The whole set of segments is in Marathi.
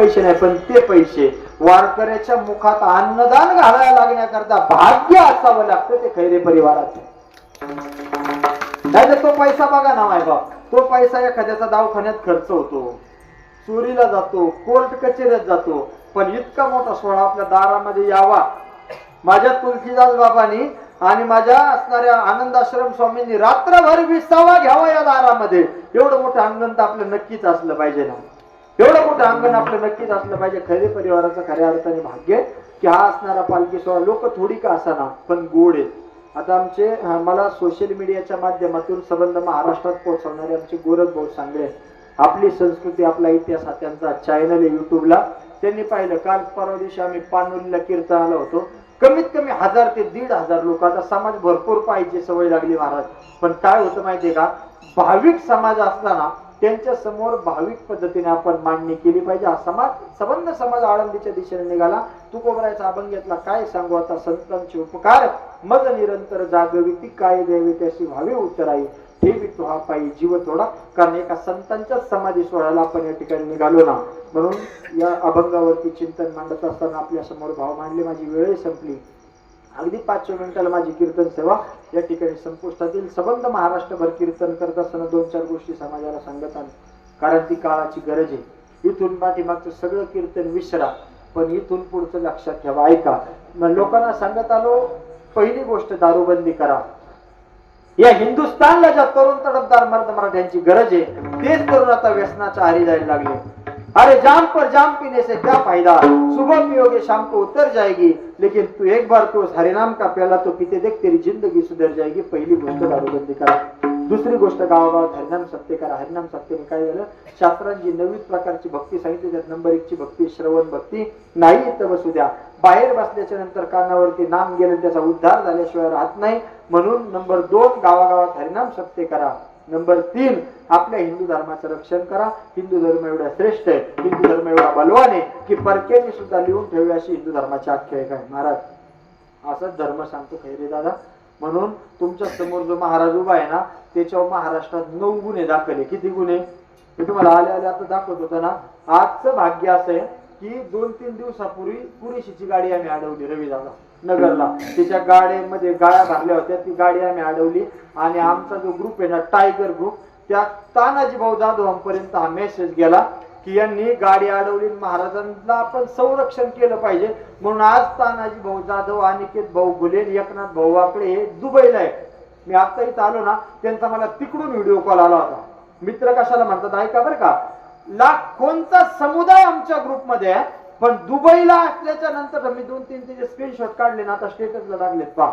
पैसे नाही पण ते पैसे वारकऱ्याच्या मुखात अन्नदान घालायला लागण्याकरता भाग्य असावं लागतं ते खैरे परिवाराचे. नाही तर तो पैसा बघा ना माय बाप. तो पैसा एखाद्याचा दवाखान्यात खर्च होतो. चोरीला जातो कोर्ट कचेऱ्यात जातो. पण इतका मोठा सोहळा आपल्या दारामध्ये यावा. माझ्या तुलसीदास बाबांनी आणि माझ्या असणाऱ्या आनंदाश्रम स्वामींनी रात्रभर विसावा घ्यावा या दारामध्ये. एवढं मोठं अंगण तर आपलं नक्कीच असलं पाहिजे ना. एवढं मोठं अंगण आपलं नक्कीच असलं पाहिजे. खरे परिवाराचं खऱ्या अर्थाने भाग्य की हा असणारा पालखी सोहळा लोक थोडी का असाना पण गोड आहेत आता आमचे मला सोशल मीडियाच्या माध्यमातून संबंध महाराष्ट्रात पोहोचवणारे आमचे गोरख भाऊ सांगले आपली संस्कृती आपला इतिहास हा त्यांचा चॅनल आहे युट्यूबला त्यांनी पाहिलं काल परवा दिवशी आम्ही पानोलीला कीर्तनाला होतो. कमीत कमी हजार ते दीड हजार लोक. आता समाज भरपूर पाहिजे सवय लागली महाराज. पण काय होतं माहितीये का? भाविक समाज असताना त्यांच्यासमोर भाविक पद्धतीने आपण मांडणी केली पाहिजे. हा समाज संबंध समाज आळंदीच्या दिशेने निघाला. तू कोबरायचा अभंग घेतला. काय सांगू आता संतांचे उपकार? मग निरंतर जागवी ती काय द्यावी त्याशी व्हावी उत्तराई ठेवी तो हा पायी जीव थोडा कारण एका संतांच्या समाधी सोहळ्याला आपण या ठिकाणी निघालो ना. म्हणून या अभंगावरती चिंतन मांडत असताना आपल्यासमोर भाव मांडले. माझी वेळ संपली. अगदी पाच छो मिनिटाला माझी कीर्तन सेवा या ठिकाणी संपुष्टात येईल. संबंध महाराष्ट्रभर कीर्तन करत असताना दोन चार गोष्टी समाजाला सांगत आल्या कारण ती काळाची गरज आहे. इथून पाठीमागचं सगळं कीर्तन विसरा पण इथून पुढचं लक्षात ठेवा ऐका. मग लोकांना सांगत आलो पहिली गोष्ट दारूबंदी करा. या हिंदुस्थानला ज्या तरुण तडफदार मर्द मराठ्यांची गरज आहे तेच तरुण आता व्यसनाच्या आरी जायला लागले. अरे जाम पर जाम पीने से क्या फायदा? सुबह पियोगे शाम को उतर जाएगी लेकिन तू एक बार तो उस हरिनाम का प्याला तो पीते देख तेरी जिंदगी सुधर जाएगी। पहिली गोष्ट दारूबंदी करा। दुसरी गोष्ट गावागावात हरिनाम सत्य करा हरिनाम सत्याने काय झालं शास्त्रांची नवीन प्रकारची भक्ती सांगितली त्यात नंबर एक ची भक्ती श्रवण भक्ती नाही इथं बसू द्या. बाहेर बसल्याच्या नंतर कानावरती नाम गेलं त्याचा उद्धार झाल्याशिवाय राहत नाही. म्हणून नंबर दोन गावागावात हरिनाम सत्य करा. नंबर तीन आपल्या हिंदू धर्माचं रक्षण करा. हिंदू धर्म एवढा श्रेष्ठ आहे. हिंदू धर्म एवढा बलवान आहे की परक्यांनी सुद्धा लिहून ठेवूया अशी हिंदू धर्माची आख्यायिका आहे महाराज असंच धर्म सांगतो खैरे दादा. म्हणून तुमच्यासमोर जो महाराज उभा आहे ना त्याच्यावर महाराष्ट्रात नऊ गुन्हे दाखवले किती गुन्हे? मी तुम्हाला आले आले आता दाखवत होतो ना. आजचं भाग्य असं आहे की दोन तीन दिवसापूर्वी पुरेशीची गाडी आम्ही अडवली रवी दादा. नगरला. त्याच्या गाड्यांमध्ये गाड्या भरल्या होत्या. ती गाडी आम्ही अडवली. आणि आमचा जो ग्रुप आहे ना टायगर ग्रुप त्या तानाजी भाऊ जाधवांपर्यंत हा मेसेज गेला की यांनी गाडी अडवली महाराजांना आपण संरक्षण केलं पाहिजे. म्हणून आज तानाजी भाऊ जाधव अनिकेत भाऊ गुले एकनाथ भाऊ वाकडे हे दुबईला आहे मी आता इथं आलो ना त्यांचा मला तिकडून व्हिडिओ कॉल आला होता. मित्र कशाला म्हणतात ऐका बरं का लाखोंचा समुदाय आमच्या ग्रुपमध्ये आहे. पण दुबईला असल्याच्या नंतर मी दोन तीन त्याचे स्क्रीनशॉट काढले ना आता स्टेटसला लागलेत. पहा.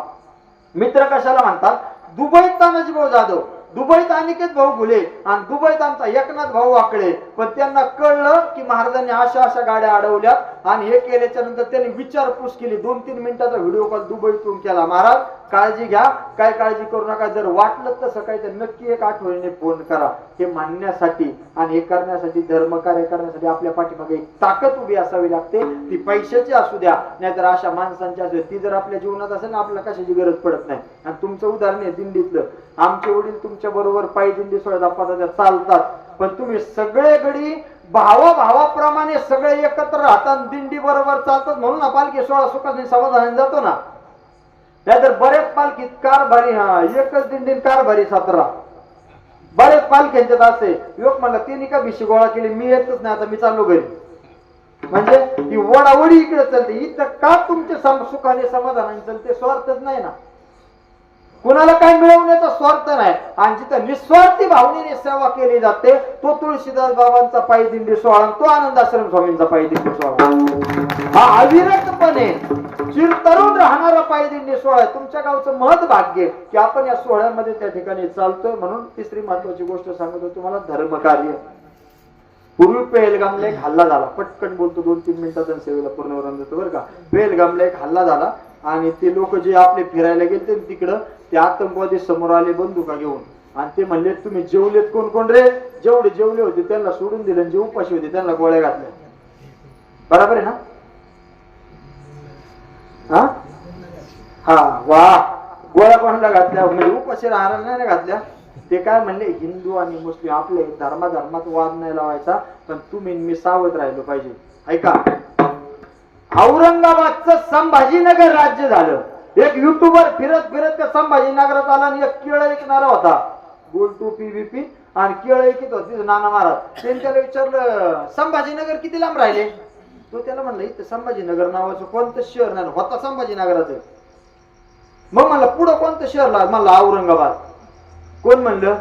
मित्र कशाला म्हणतात? दुबईत तानाजी भाऊ जाधव दुबईत अनिकेत भाऊ गुले आणि दुबईत आमचा एकनाथ भाऊ वाकडे पण त्यांना कळलं की महाराजांनी अशा अशा गाड्या अडवल्यात. आणि हे केल्याच्यानंतर त्यांनी विचारपूस केली. दोन तीन मिनिटाचा व्हिडिओ कॉल दुबईतून केला. महाराज काळजी घ्या. काय काळजी करू नका. जर वाटलं तसं काही तर नक्की एक आठवणीने फोन करा. हे मानण्यासाठी आणि हे करण्यासाठी धर्म कार्य करण्यासाठी आपल्या पाठीमागे एक ताकद उभी असावी लागते. ती पैशाची असू द्या. नाहीतर अशा माणसांची असू ती जर आपल्या जीवनात असेल ना आपल्याला कशाची गरज पडत नाही. आणि तुमचं उदाहरण आहे दिंडीतलं. आमचे वडील तुमच्या बरोबर पायी दिंडी सोळा पदाच्या चालतात. पण तुम्ही सगळे गडी भावा भावाप्रमाणे सगळे एकत्र राहतात दिंडी बरोबर चालतात. म्हणून ना पालखी सोळा सुखाने समाधानाने जातो ना. नाहीतर बरेच पालखीत कारभारी हा एकच दिंडीन कारभारी सतरा बरेच पालख्यांच्यात असे. लोक म्हणला तिने का भिशी गोळा केली? मी येतच नाही आता मी चाललो घरी. म्हणजे ही वडावडी इकडे चालते. इथं का तुमचे सम- सुखाने समाधानाने चालते? स्वार्थच नाही ना. कुणाला काय मिळवण्याचा स्वार्थ नाही. आणि जिथं निस्वार्थी भावनेने सेवा केली जाते तो तुळशीदास बाबांचा पायी दिंडी सोहळा तो आनंदाश्रम स्वामींचा पायी दिंडी सोहळा. हा अविरतपणे चिरतरुण राहणारा पायी दिंडी सोहळा तुमच्या गावचं महत् भाग्य की आपण या सोहळ्यामध्ये त्या ठिकाणी चालतोय म्हणून तिसरी महत्वाची गोष्ट सांगतो तुम्हाला धर्मकार्य. पूर्वी पेलगामला एक हल्ला झाला. पटकन बोलतो दोन तीन मिनिटात सेवेला पूर्ण देतो बरं का. पेलगामला एक हल्ला झाला आणि ते लोक जे आपले फिरायला गेले ते तिकडं ते आतंकवादी समोर आले बंदुका घेऊन. आणि ते म्हणले तुम्ही जेवलेत कोण कोण रे? जेवढे जेवले होते त्यांना सोडून दिले जे उपाशी होते त्यांना गोळ्या घातल्या. बरोबर आहे ना? हा? हा वा. गोळ्या कोणाला घातल्या? म्हणजे उपाशी राहणार नाही घातल्या. ते काय म्हणले हिंदू आणि मुस्लिम आपले धर्मा धर्मात वाद नाही लावायचा पण तुम्ही मी सावध राहिलो पाहिजे. ऐका. औरंगाबादचं संभाजीनगर राज्य झालं. एक युट्यूबर फिरत फिरत त्या संभाजीनगरात आला आणि एक केळ ऐकणारा होता. गोल टोपी पी आणि केळ ऐकत होती नाना महाराज. त्यांनी त्याला विचारलं संभाजीनगर किती लांब राहिले? तो त्याला म्हणलं इथं संभाजीनगर नावाचं कोणतं शहर नाही होता संभाजीनगराचं मग म्हणलं पुढं कोणतं शहर लाग म्हणलं औरंगाबाद. कोण म्हणलं?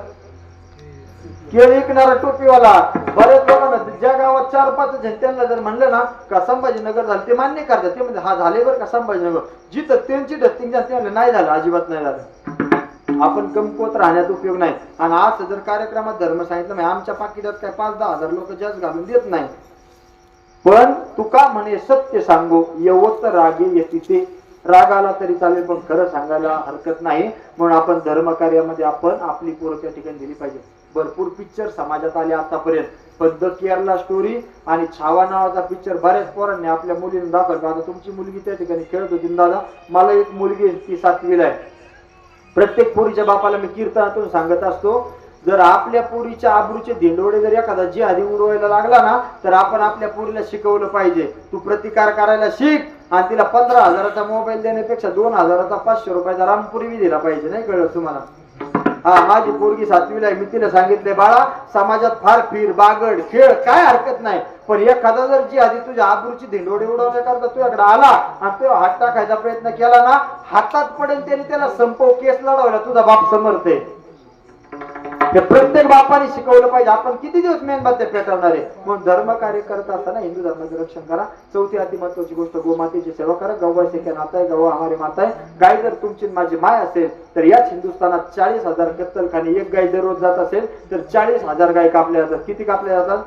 केळ ऐकणारा टोपीवाला. बरेच लोकांना ज्या गावात चार पाच जण त्यांना जर म्हणलं ना का संभाजीनगर झालं ते मान्य करतात. ते म्हणजे हा झाले बरं का संभाजीनगर. जिथं त्यांची डस्टिंग जास्त नाही झालं अजिबात नाही झालं. आपण कमकुवत राहण्यात उपयोग नाही. आणि आज जर कार्यक्रमात धर्म सांगितलं नाही आमच्या पाकिटात काय पाच दहा हजार लोक जास्त घालून देत नाही. पण तुका म्हणे सत्य सांगू यवत रागे येते ते राग आला तरी चालेल पण खरं सांगायला हरकत नाही. म्हणून आपण धर्म कार्यामध्ये आपण आपली पोरं त्या ठिकाणी दिली पाहिजे. भरपूर पिक्चर समाजात आले आतापर्यंत. पण द केरला स्टोरी आणि छावा नावाचा पिक्चर बऱ्याच पोरांनी आपल्या मुलीने दाखवला. आता तुमची मुलगी त्या ठिकाणी खेळत होती दादा. मला एक मुलगी ती सातवीला आहे. प्रत्येक पोरीच्या बापाला मी कीर्तनातून सांगत असतो जर आपल्या पोरीच्या आबरूचे धिंडोडे जर एखादा जी आधी उडवायला लागला ना तर आपण आपल्या पोरीला शिकवलं पाहिजे. तू प्रतिकार करायला शिक आणि तिला पंधरा हजाराचा मोबाईल देण्यापेक्षा दोन हजाराचा पाचशे रुपयाचा रामपुरी दिला पाहिजे नाही कळलं तुम्हाला? हा माझी पोरगी सातवीला आहे मी तिला सांगितले बाळा समाजात फार फिर बागड खेळ काय हरकत नाही. पण एखादा जर जी आधी तुझ्या आबरूची धिंडोडी उडवण्याकरता तुझ्याकडे आला आणि तो हात टाकायचा प्रयत्न केला ना हातात पडेल त्याने त्याला संपव केस लढवला तुझा बाप समर्थ आहे. ते प्रत्येक बापाने शिकवलं पाहिजे. आपण किती दिवस मेणबत्त्या पेटवणार? आहे म्हणून धर्म कार्य करत असताना हिंदू धर्माचे रक्षण करा. चौथी अति महत्वाची गोष्ट गोमातेची सेवा करा. गव्हा शेख्या नाता आहे गव्हा हमारी माता आहे गाय जर तुमची माझी माय असेल तर याच हिंदुस्थानात चाळीस हजार कत्तलखाने एक गाय दररोज जात असेल तर चाळीस हजार गाय कापल्या जातात. किती कापल्या जातात?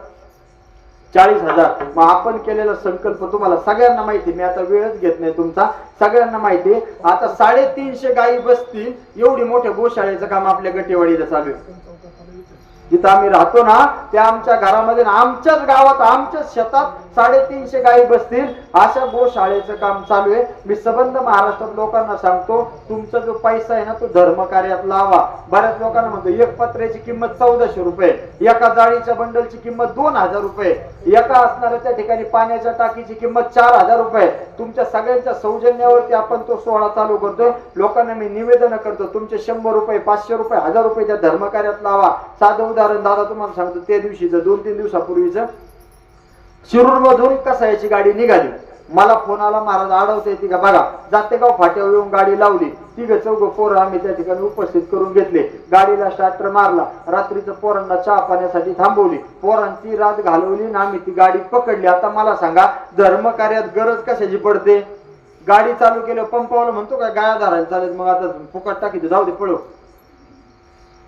चाळीस हजार. मग आपण केलेला संकल्प तुम्हाला सगळ्यांना माहिती मी आता वेळच घेत नाही तुमचा. सगळ्यांना माहिती आहे. आता साडेतीनशे गायी बसतील. एवढी मोठ्या गोशाळेचं काम आपल्या गटेवाडीला चालू आहे. जिथं आम्ही राहतो ना त्या आमच्या घरामध्ये आमच्याच गावात आमच्याच शेतात साडेतीनशे गायी बसतील. अशा गोशाळेचं काम चालू आहे. मी सबंध महाराष्ट्रात लोकांना सांगतो तुमचा जो पैसा आहे ना तो धर्म कार्यात लावा. बऱ्याच लोकांना म्हणतो एक पत्र्याची किंमत चौदाशे रुपये एका जाळीच्या बंडलची किंमत दोन हजार रुपये एका असणाऱ्या त्या ठिकाणी पाण्याच्या टाकीची किंमत चार हजार रुपये. तुमच्या सगळ्यांच्या सौजन्यावरती आपण तो सोहळा चालू करतोय लोकांना मी निवेदन करतो तुमचे शंभर रुपये पाचशे रुपये हजार रुपये त्या धर्म कार्यात लावा. साधं उदाहरण दादा तुम्हाला सांगतो त्या दिवशीचं दोन तीन दिवसापूर्वीचं शिरूरमधून कसा कसायची गाडी निघाली. मला फोन आला महाराज अडवता येते का बघा जाते का हो फाट्यावर येऊन गाडी लावली? तिघ चौघ पोरं आम्ही त्या ठिकाणी उपस्थित करून घेतले. गाडीला स्टार्टर मारला रात्रीचं पोरांना चहा पाण्यासाठी थांबवली. पोरांची रात घालवली आणि आम्ही ती गाडी पकडली. आता मला सांगा धर्म कार्यात गरज कशाची पडते? गाडी चालू केलं पंपावलं म्हणतो का गाया धरायला चालेल मग आता फुकट टाकी जाऊ दे पळव.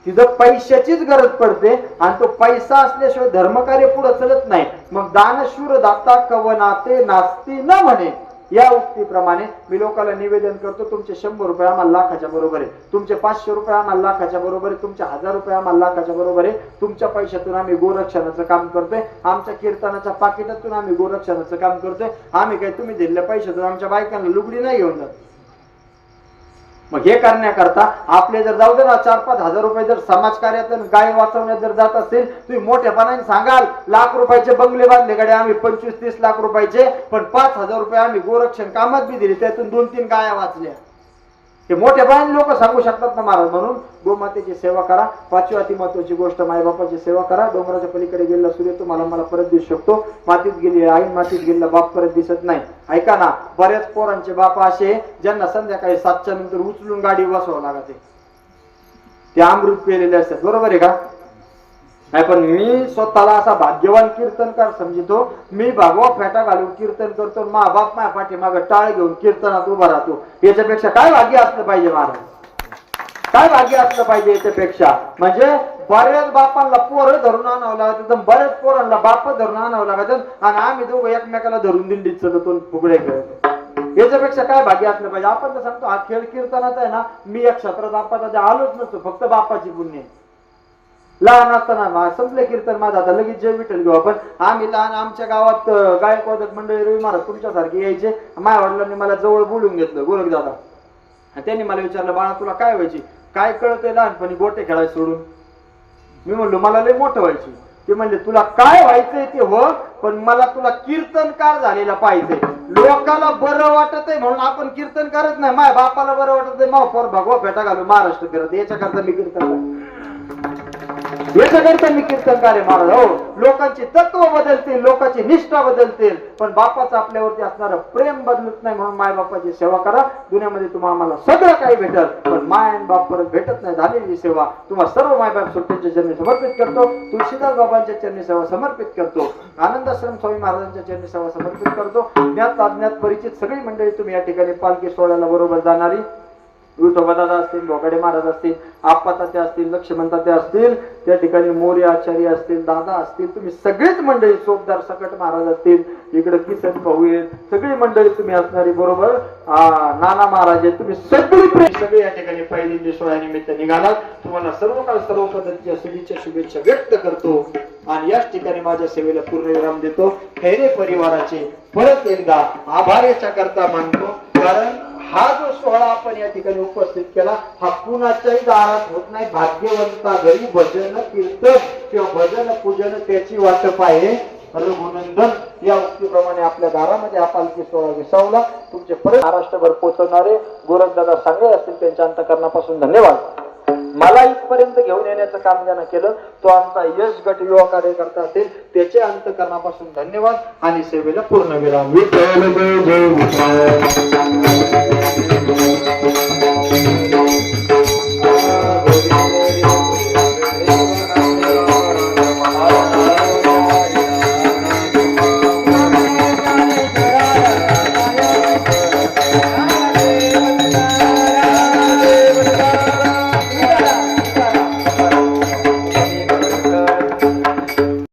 तिथं पैशाचीच गरज पडते आणि तो पैसा असल्याशिवाय धर्मकार्य पुढे चलत नाही. मग दानशूर दाता कवनाते नास्ती न म्हणे. या उक्तीप्रमाणे मी लोकांना निवेदन करतो तुमचे शंभर रुपये आम्हाला लाखाच्या बरोबर आहे. तुमचे पाचशे रुपये आम्हाला लाखाच्या बरोबर आहे. तुमचे हजार रुपये आम्हाला लाखाच्या बरोबर आहे. तुमच्या पैशातून आम्ही गोरक्षणाचं काम करतोय. आमच्या कीर्तनाच्या पाकिटातून आम्ही गोरक्षणाचं काम करतोय. आम्ही काय तुम्ही दिलेल्या पैशातून आमच्या बायकांना लुगडी नाही घेऊन जात. मग हे करण्याकरता आपले जर जाऊ दे ना चार पाच हजार रुपये जर समाजकार्यात गाय वाचवण्यात जर जात असतील तुम्ही मोठ्यापणाने सांगाल लाख रुपयाचे बंगले बांधले गाडी आम्ही पंचवीस तीस लाख रुपयाचे पण पाच हजार रुपये आम्ही गोरक्षण कामात बी दिली त्यातून दोन तीन गाया वाचल्या. हे मोठ्यापणाने लोक सांगू शकतात ना महाराज म्हणून गोमातेची सेवा करा पाचवी अति महत्वाची गोष्ट मायबापाची सेवा करा डोंगराच्या पलीकडे गेलेला सूर्य तुम्हाला मला परत दिसू शकतो. मातीत गेली आई मातीत गेलेला बाप परत दिसत नाही. ऐका ना बऱ्याच पोरांचे बाप असे ज्यांना संध्याकाळी सातच्या नंतर उचलून गाडी बसवावं लागते. ते अमृत पेलेले असतात. बरोबर आहे का? नाही पण मी स्वतःला असा भाग्यवान कीर्तनकार समजितो. मी भागवा फेटा घालून कीर्तन करतो मा बाप माया पाठीमाग टाळ घेऊन कीर्तनात उभा राहतो. याच्यापेक्षा काय भाग्य असलं पाहिजे महाराज? काय भाग्य असलं पाहिजे याच्यापेक्षा? म्हणजे बऱ्याच बापांना पोरं धरून आणावं लागत बऱ्याच पोरांना बाप धरून आणावं लागत आणि आम्ही दोघं एकमेकाला धरून दिंडीत चलतो फुगडे खेळतो. याच्यापेक्षा काय भाग्य असलं पाहिजे? आपण तर सांगतो हा खेळ कीर्तनाचा आहे ना मी एक क्षेत्रात आपण आलोच नसतो फक्त बापाची पुण्य आहे. लहान असताना संपले कीर्तन माझं आता लगेच जय विठ्ठल घेऊ आपण. आम्ही लहान आमच्या गावात गायक वादक मंडळी रवी महाराज तुमच्यासारखे यायचे. माझ्या वडिलांनी मला जवळ बोलून घेतलं गोरख दादा. त्यांनी मला विचारलं बाळा तुला काय व्हायची? काय कळतंय लहानपणी गोटे खेळायला सोडून? मी म्हणलो मला लय मोठं व्हायची. ते म्हणले तुला काय व्हायचंय ते हो पण मला तुला कीर्तनकार झालेला पाहिजे. लोकाला बरं वाटत आहे म्हणून आपण कीर्तन करत नाही. माझ्या बापाला बरं वाटत आहे माव पोर भगवा फेटा घालू महाराष्ट्र फिरत याच्याकरता मी कीर्तन याच्याकरता मी कीर्तनकार महाराज हो लोकांची तत्व बदलतील लोकांची निष्ठा बदलतील पण बापाचं आपल्यावरती असणारं प्रेम बदलत नाही म्हणून माय बापाची सेवा करा. दुनियामध्ये तुम्हाला आम्हाला सगळं काही भेटल पण माय आणि बाप परत भेटत नाही. झालेली सेवा तुम्हाला सर्व माय बाप सुट्टीच्या चरणी समर्पित करतो. तुळशीदास बाबांच्या चरणी सेवा समर्पित करतो. आनंदाश्रम स्वामी महाराजांच्या चरणी सेवा समर्पित करतो. ज्ञात अज्ञात परिचित सगळी मंडळी तुम्ही या ठिकाणी पालखी सोहळ्याला बरोबर जाणारी. विठोबा असतील बोकाडे महाराज असतील आपताचे असतील लक्ष्मण असतील त्या ठिकाणी मोरे आचार्य असतील दादा असतील तुम्ही सगळीच मंडळी सोपदार सकट महाराज असतील. इकडे किसन भाऊ आहेत सगळी मंडळी तुम्ही असणारी बरोबर. नाना महाराज आहेत तुम्ही सगळी सगळे या ठिकाणी पहिली सोहळ्यानिमित्त निघालात. तुम्हाला सर्व काळ सर्व पद्धतीच्या सदिच्छा शुभेच्छा व्यक्त करतो आणि याच ठिकाणी माझ्या सेवेला पूर्ण विराम देतो. खैरे परिवाराचे परत एकदा आभाराच्या करता मानतो. कारण हा जो सोहळा आपण या ठिकाणी उपस्थित केला हा कुणाच्याही दारात होत नाही. भाग्यवंता घरी भजन कीर्तन किंवा भजन पूजन त्याची वाटप आहे रघुनंदन या उक्तीप्रमाणे आपल्या दारामध्ये हा पालखी सोहळा विसावला. तुमचे परत महाराष्ट्रभर पोहोचवणारे गोरखदादा सांगळे असतील त्यांच्या अंतकरणापासून धन्यवाद. मला इथपर्यंत घेऊन येण्याचं काम ज्यानं केलं तो आमचा यश गट युवा कार्यकर्ता असेल त्याचे अंतकरणापासून धन्यवाद आणि सेवेला पूर्ण विराम. विठ्ठल जय जय विठ्ठल